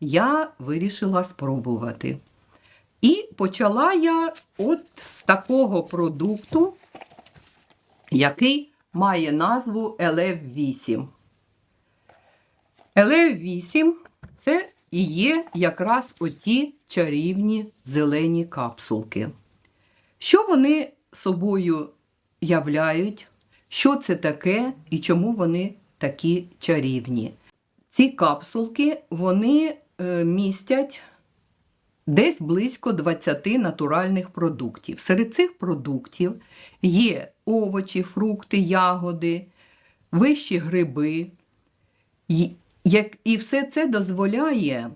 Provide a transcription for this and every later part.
я вирішила спробувати. І почала я от з такого продукту, який має назву LF8. LF8 це і є якраз оті чарівні зелені капсулки. Що вони собою являють? Що це таке і чому вони такі чарівні? Ці капсулки вони містять десь близько 20 натуральних продуктів. Серед цих продуктів є овочі, фрукти, ягоди, вищі гриби. І- все це дозволяє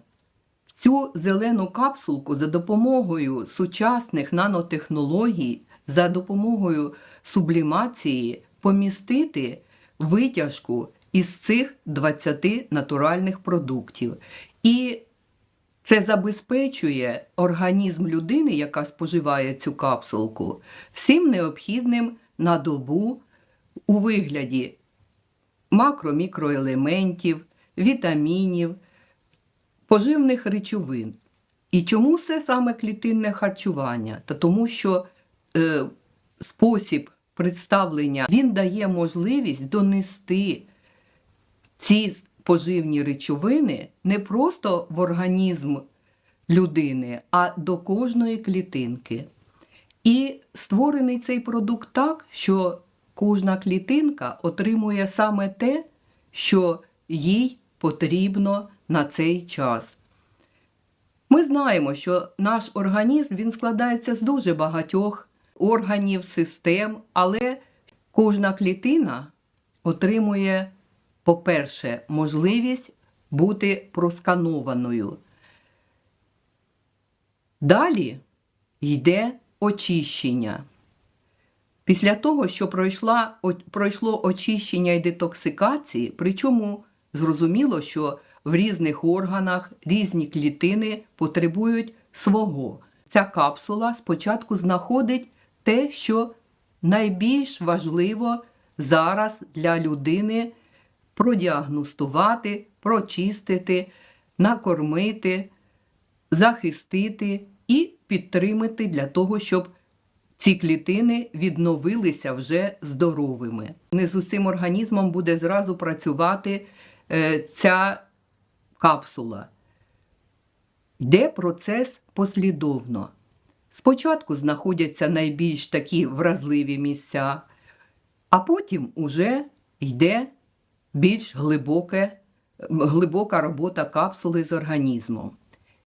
цю зелену капсулку за допомогою сучасних нанотехнологій, за допомогою сублімації помістити витяжку із цих 20 натуральних продуктів. І це забезпечує організм людини, яка споживає цю капсулку, всім необхідним на добу у вигляді макро-мікроелементів, вітамінів, поживних речовин. І чому це саме клітинне харчування? Та тому, що е, спосіб представлення він дає можливість донести ці поживні речовини не просто в організм людини, а до кожної клітинки. І створений цей продукт так, що кожна клітинка отримує саме те, що їй потрібно на цей час. Ми знаємо, що наш організм він складається з дуже багатьох органів, систем, але кожна клітина отримує, по-перше, можливість бути просканованою. Далі йде очищення. Після того, що пройшла, пройшло очищення і детоксикації, причому зрозуміло, що в різних органах різні клітини потребують свого. Ця капсула спочатку знаходить те, що найбільш важливо зараз для людини продіагностувати, прочистити, накормити, захистити і підтримати для того, щоб ці клітини відновилися вже здоровими. Не з усім організмом буде зразу працювати е, ця капсула. Йде процес послідовно. Спочатку знаходяться найбільш такі вразливі місця, а потім уже йде більш глибоке, глибока робота капсули з організмом.